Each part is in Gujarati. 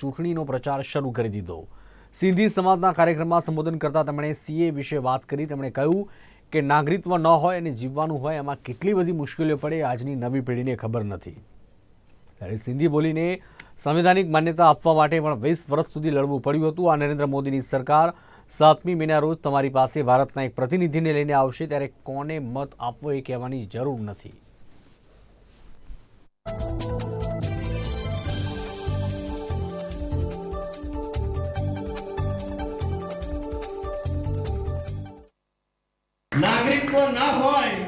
ચૂંટણીનો પ્રચાર શરૂ કરી દીધો. સિંધી સમાજના કાર્યક્રમમાં સંબોધન કરતા તેમણે સીએ વિશે વાત કરી. તેમણે કહ્યું કે નાગરિકત્વ ન હોય અને જીવવાનું હોય એમાં કેટલી બધી મુશ્કેલીઓ પડે આજની નવી પેઢીને ખબર નથી. ત્યારે સિંધી બોલીને સંવિધાનિક માન્યતા આપવા માટે પણ વીસ વર્ષ સુધી લડવું પડ્યું હતું. આ નરેન્દ્ર મોદીની સરકાર સાતમી મેના રોજ તમારી પાસે ભારતના એક પ્રતિનિધિને લઈને આવશે. ત્યારે કોને મત આપવો એ કહેવાની જરૂર નથી. નાગરિકત્વ ના હોય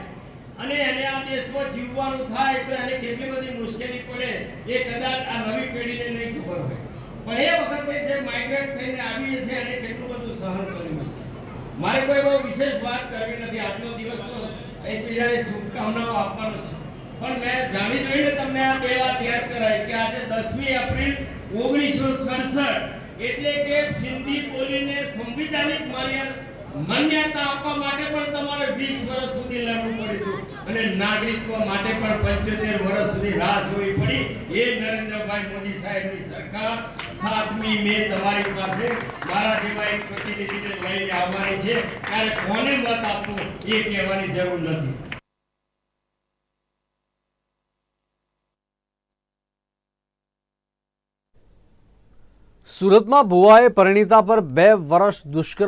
અને એને આ દેશમાં જીવવાનું થાય તો એને કેટલી બધી મુશ્કેલી પડે, એ કદાચ આ નવી પેઢીને નહીં ખબર હોય. પણ એ વખતે જે માઇગ્રેટ થઈને આવી છે એને કેટલું બધું સહન કર્યું હશે. મારે કોઈ બહુ વિશેષ વાત કરવી નથી, આજનો દિવસ તો એકબીજાને શુભકામનાઓ આપવાનો છે. પણ મેં જાણી જોઈને તમને આ બે વાત યાદ કરાય કે આજે દસમી એપ્રિલ ઓગણીસો સડસઠ એટલે કે સિંધી બોલીને સંવિધાનિક માન્યતા માન્યતા આપવા માટે પણ તમારે 20 વર્ષ સુધી લડવું પડ્યું અને નાગરિકત્વ માટે પણ 75 વર્ષ સુધી રાહ જોવી પડી. એ નરેન્દ્રભાઈ મોદી સાહેબની સરકાર 7મી મે તમારી પાસે મારા જેવા એક પ્રતિનિધિને લઈને આવવાની છે. ત્યારે કોને મત આપવો એ કહેવાની જરૂર નથી. સુરતમાં ભુવાએ પરિણીતા પર બે વર્ષ દુષ્કર્મ